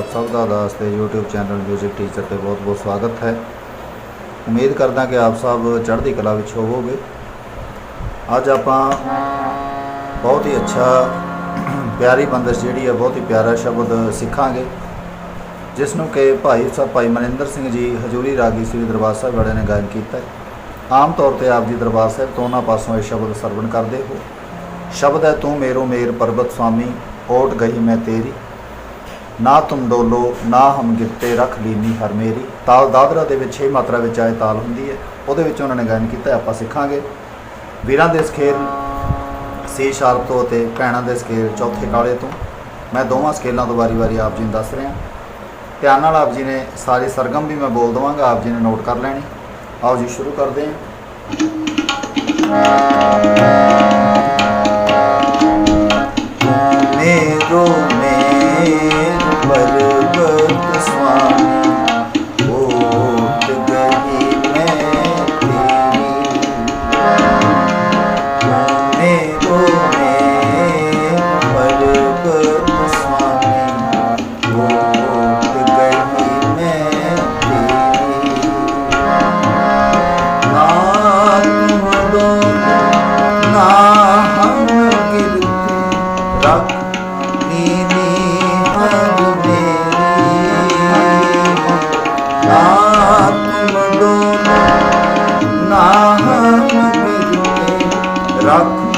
ਆਪ ਸਭ ਦਾ ਦਾਸ ਦੇ YouTube ਚੈਨਲ ਮਿਊਜ਼ਿਕ ਟੀਚਰ ਤੇ ਬਹੁਤ-ਬਹੁਤ ਸਵਾਗਤ ਹੈ। ਉਮੀਦ ਕਰਦਾ ਕਿ ਆਪ ਸਭ ਚੜ੍ਹਦੀ ਕਲਾ ਵਿੱਚ ਹੋਵੋਗੇ। ਅੱਜ ਆਪਾਂ ਬਹੁਤ ਹੀ ਅੱਛਾ, ਪਿਆਰੀ ਬੰਦਸ਼ ਜਿਹੜੀ ਹੈ, ਬਹੁਤ ਹੀ ਪਿਆਰਾ ਸ਼ਬਦ ਸਿੱਖਾਂਗੇ ਜਿਸ ਨੂੰ ਕਿ ਭਾਈ ਸਾਹਿਬ ਭਾਈ ਮਨਿੰਦਰ ਸਿੰਘ ਜੀ ਹਜੂਰੀ ਰਾਗੀ ਸ੍ਰੀ ਦਰਬਾਰ ਸਾਹਿਬ ਵਾਲੇ ਨੇ ਗਾਇਨ ਕੀਤਾ ਆਮ ਤੌਰ ਤੇ ਆਪ ਜੀ ਦਰਬਾਰ ਸਾਹਿਬ ਤੋਂ ਉਹਨਾਂ ਪਾਸੋਂ ਇਹ ਸ਼ਬਦ ਸਰਵਣ ਕਰਦੇ ਹੋ। ਸ਼ਬਦ ਹੈ, ਤੂੰ ਮੇਰੋ ਮੇਰ ਪਰਬਤ ਸੁਆਮੀ ਓਟ ਗਈ ਮੈਂ ਤੇਰੀ। ਨਾ ਤੁਮ ਡੋਲੋ, ਨਾ ਹਮ ਗਿੱਤੇ ਰੱਖ ਲੀਨੀ ਹਰ ਮੇਰੀ। ਤਾਲ ਦਾਦਰਾ ਦੇ ਵਿੱਚ 6 ਮਾਤਰਾ ਵਿੱਚ ਆਏ ਤਾਲ ਹੁੰਦੀ ਹੈ। ਉਹਦੇ ਵਿੱਚ ਉਹਨਾਂ ਨੇ ਗਾਇਨ ਕੀਤਾ, ਆਪਾਂ ਸਿੱਖਾਂਗੇ। ਵੀਰਾਂ ਦੇ ਸਕੇਲ ਸੀ ਸ਼ਾਰਪ ਤੋਂ ਅਤੇ ਭੈਣਾਂ ਦੇ ਸਕੇਲ ਚੌਥੇ ਕਾਲੇ ਤੋਂ। ਮੈਂ ਦੋਵਾਂ ਸਕੇਲਾਂ ਤੋਂ ਵਾਰੀ-ਵਾਰੀ ਆਪ ਜੀ ਨੂੰ ਦੱਸ ਰਿਹਾ। ਧਿਆਨ ਨਾਲ ਆਪ ਜੀ ਨੇ ਸਾਰੇ ਸਰਗਮ ਵੀ ਮੈਂ ਬੋਲ ਦਵਾਂਗਾ, ਆਪ ਜੀ ਨੇ ਨੋਟ ਕਰ ਲੈਣੀ। ਆਓ ਜੀ, ਸ਼ੁਰੂ ਕਰਦੇ ਹਾਂ। রাখো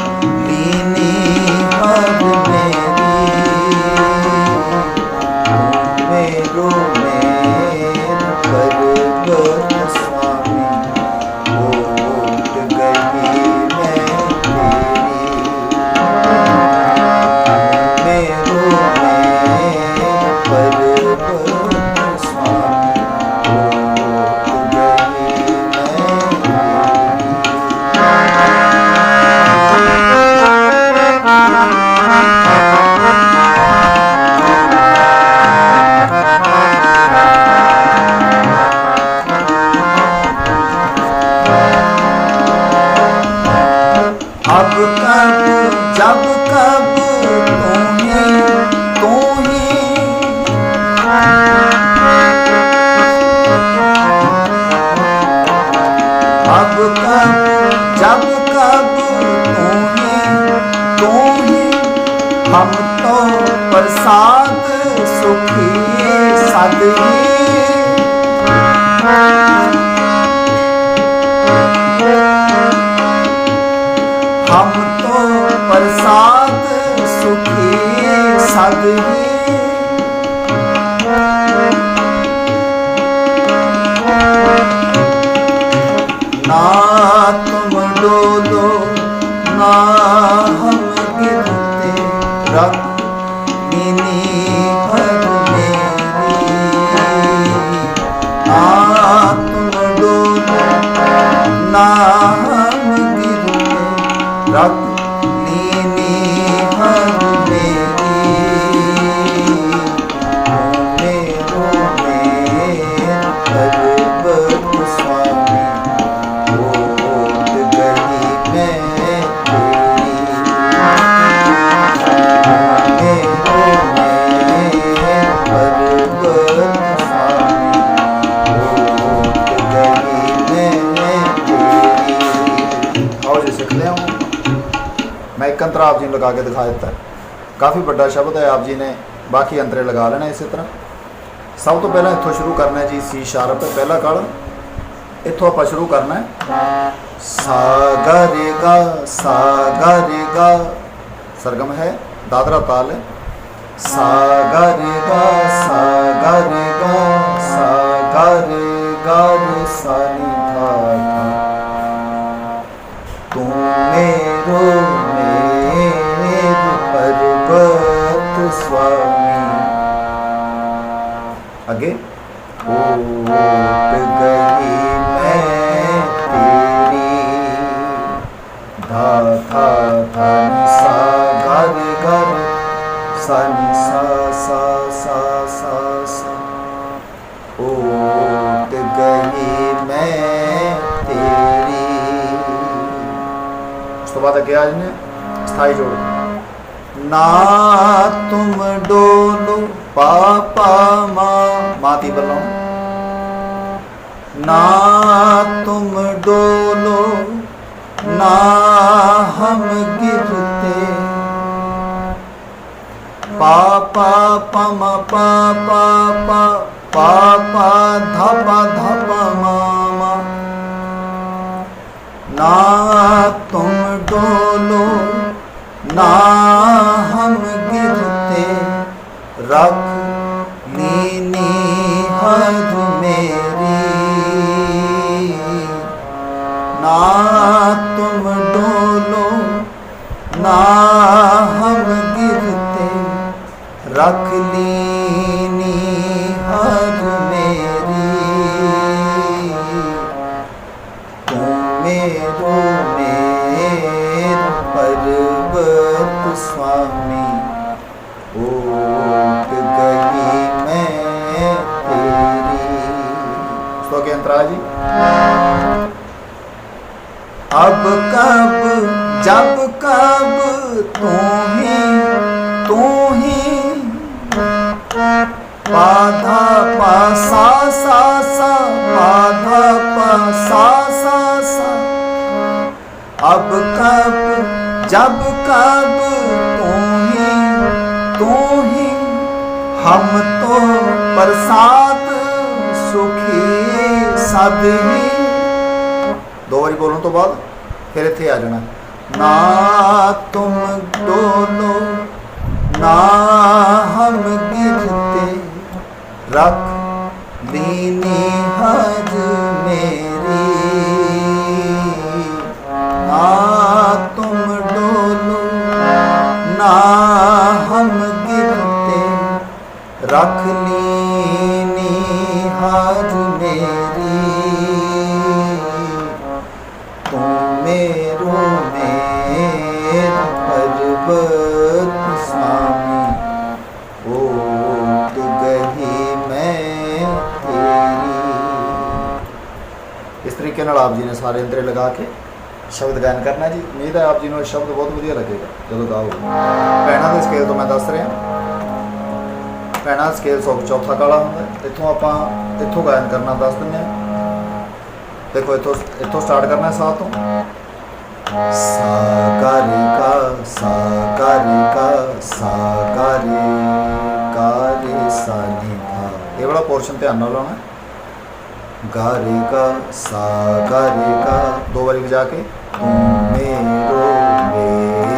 ਹਮ ਪ੍ਰਸਾਦ ਸੁਖੀ ਹਮ ਤੋ ਪ੍ਰਸਾਦ ਸੁਖੀ ਸਤਿ Rahat ਮੈਂ ਆਪ ਜੀ ਨੂੰ ਲਗਾ ਕੇ ਦਿਖਾ ਦਿੱਤਾ ਕਾਫੀ ਵੱਡਾ ਸ਼ਬਦ ਹੈ, ਆਪ ਜੀ ਨੇ ਬਾਕੀ ਅੰਤਰੇ ਲਗਾ ਲੈਣਾ ਇਸੇ ਤਰ੍ਹਾਂ। ਸਭ ਤੋਂ ਪਹਿਲਾਂ ਇੱਥੋਂ ਸ਼ੁਰੂ ਕਰਨਾ ਹੈ ਜੀ ਸੀ ਸ਼ਾਰਪ, ਪਹਿਲਾ ਕਾਲ। ਇੱਥੋਂ ਆਪਾਂ ਸ਼ੁਰੂ ਕਰਨਾ ਹੈ। ਸਾ ਗਾ ਰੇ ਗਾ ਸਰਗਮ ਹੈ, ਦਾਦਰਾ ਤਾਲ ਹੈ। ਸਾ ਗਾ ਰੇ ਗਾ ਸਾ ਗਾ ਰੇ ਧਾ ਤੂੰ मेरो आगे। गई मैं तेरी धा था धन सा घर घर सन सा सा सा सा सा गई मैं तेरी उसके बाद आगे आज ने स्थायी जोड़। ना तुम डोलू ਤੁਮ ਡੋਲੋ ਪਾ ਮਾਤੀ ਵੱਲੋਂ। ਨਾ ਤੁਮ ਡੋਲੋ, ਨਾ ਹਮ ਗਿਰਤੇ। ਪਾ ਪਾ ਪਾ ਪਾ ਪਾ ਪਾ ਪਾ ਪਾ ਨਾ ਤੁਮ ਡੋਲੋ, ਨਾ ਹਮ ਰੱਖ ਨੀਨੀ ਹਦ ਮੇਰੀ। ਨਾ ਤੁਮ ਡੋਲੋ, ਨਾ ਹਮ ਗਿਰਤੇ। ਰੱਖ ਨੀਨੀ ਹਦ ਮੇਰੀ। ਤੁਮ ਮੇਰੋ ਪਰਵਤ ਸੁਆਮੀ, ਓ अंतरा जी अब कब जब कब तू ही तू ही पाधा पा सा सा सा पाधा पा सा सा सा अब कब जब कब तू ही तू ही हम तो प्रसाद सुखी ਸਾਦੀ ਦੋ ਵਾਰੀ ਬੋਲਣ ਤੋਂ ਬਾਅਦ ਫਿਰ ਇੱਥੇ ਆ ਜਾਣਾ। ਨਾ ਤੁਮ ਦੋਨੋਂ, ਨਾ ਹਮ ਗਿਰਤੇ ਰੱਖ ਲੀਨੀ ਹਜ ਮੇਰੀ। ਨਾ ਤੁਮ ਦੋਨੋਂ, ਨਾ ਹਮ ਗਿਰਤੇ ਰੱਖ ਤਰੀਕੇ ਨਾਲ ਆਪ ਜੀ ਨੇ ਸਾਰੇ ਅੰਤਰੇ ਲਗਾ ਕੇ ਸ਼ਬਦ ਗਾਇਨ ਕਰਨਾ ਜੀ। ਉਮੀਦ ਹੈ ਆਪ ਜੀ ਨੂੰ ਇਹ ਸ਼ਬਦ ਬਹੁਤ ਵਧੀਆ ਲੱਗੇਗਾ, ਜਦੋਂ ਗਾਓਗੇ ਪੈਣਾ ਦੇ ਸਕੇਲ ਤੋਂ ਮੈਂ ਦੱਸ ਰਿਹਾ। ਪੈਣਾ ਸਕੇਲ ਸੌ ਚੌਥਾ ਕਾਲਾ ਹੁੰਦਾ। ਇੱਥੋਂ ਆਪਾਂ ਇੱਥੋਂ ਗਾਇਨ ਕਰਨਾ ਦੱਸ ਦਿੰਦੇ ਹਾਂ। ਦੇਖੋ, ਇੱਥੋਂ ਇੱਥੋਂ ਸਟਾਰਟ ਕਰਨਾ ਹੈ ਸਾਹ ਤੋਂ। ਸਾ ਗਾ ਰੇ ਸਾ ਗਾ ਰੇ ਸਾ ਗਾ ਰੇ ਰੇ ਸਾ ਨੀ ਇਹ ਵਾਲਾ ਪੋਰਸ਼ਨ ਧਿਆਨ ਨਾਲ ਲਾਉਣਾ ਗਾ ਰੇ ਗਾ ਸਾ ਗਾ ਰੇ ਗਾ ਦੋ ਵਾਰੀ ਵਜਾ ਕੇ। ਤੂੰ ਮੇਰੋ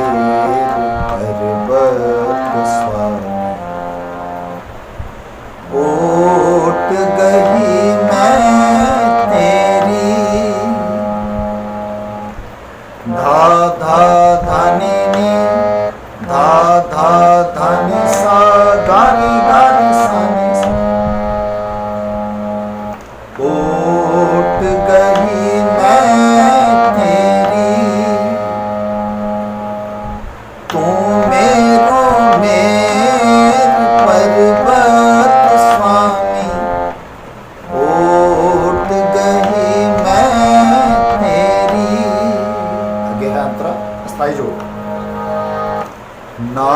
ਨਾ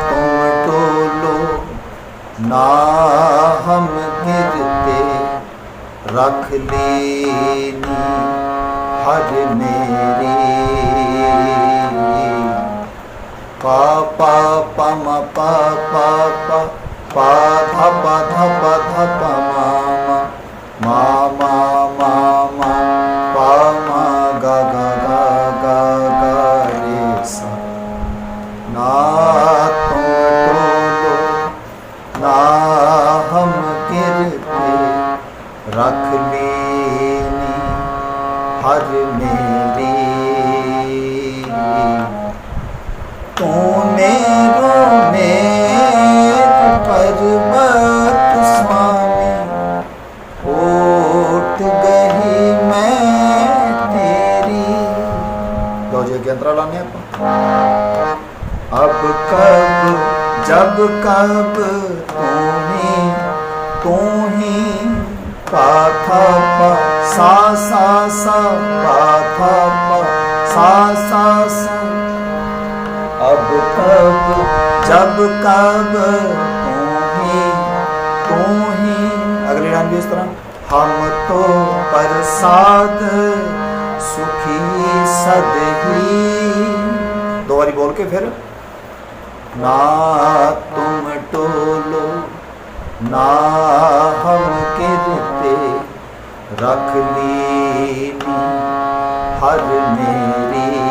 ਤੁਮ ਟੋਲੋ, ਨਾ ਹਮ ਗਿਰਤੇ ਰੱਖ ਲੈਨੀ ਹਰ ਮੇਰੀ। ਪਾ ਪਾ ਪਮ ਪਾ ਪਾ ਪਾ ਪਾ, ਧਾ ਪਾ ਧਾ ਪਾ ਧਾ, ਪਾ ਮਾ ਮਾ। ਮੇਰੀ ਤੂੰ ਮੇਰੋ ਮੇਰ ਪਰਮਤ ਸੁਆਮੀ ਓਟ ਗਈ ਮੈਂ ਤੇਰੀ ਲੋ ਜੀ ਕੇਂਦਰਾ ਲਾਣੇ ਆਪਾਂ ਅਬ ਕਬ ਜਬ ਕਬ ਤੂੰ ਹੀ ਤੂੰ ਹੀ ਪਾ सा सा सा पा सा सा सा। अब कब, जब कब तू ही तू ही भी इस तरह। हम तो प्रसाद सुखी सदही। दो बारी बोल के फिर। ना तुम टोलो, ना हम गिरते ਰੱਖ ਲੀਨੀ ਹਰ ਮੇਰੀ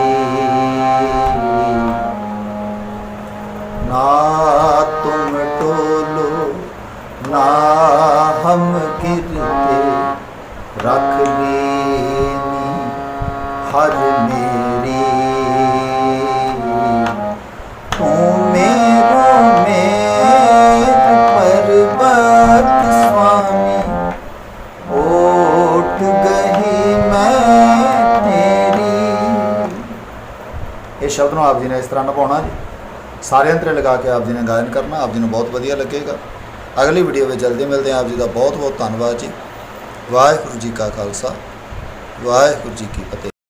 ਆਪ ਜੀ ਨੇ ਇਸ ਤਰ੍ਹਾਂ ਨਿਭਾਉਣਾ ਜੀ। ਸਾਰੇ ਅੰਤਰੇ ਲਗਾ ਕੇ ਆਪ ਜੀ ਨੇ ਗਾਇਨ ਕਰਨਾ, ਆਪ ਜੀ ਨੂੰ ਬਹੁਤ ਵਧੀਆ ਲੱਗੇਗਾ। ਅਗਲੀ ਵੀਡੀਓ ਵਿੱਚ ਜਲਦੀ ਮਿਲਦੇ ਹਾਂ। ਆਪ ਜੀ ਦਾ ਬਹੁਤ ਬਹੁਤ ਧੰਨਵਾਦ ਜੀ। ਵਾਹਿਗੁਰੂ ਜੀ ਕਾ ਖਾਲਸਾ। ਵਾਹਿਗੁਰੂ ਜੀ ਕੀ ਫਤਿਹ।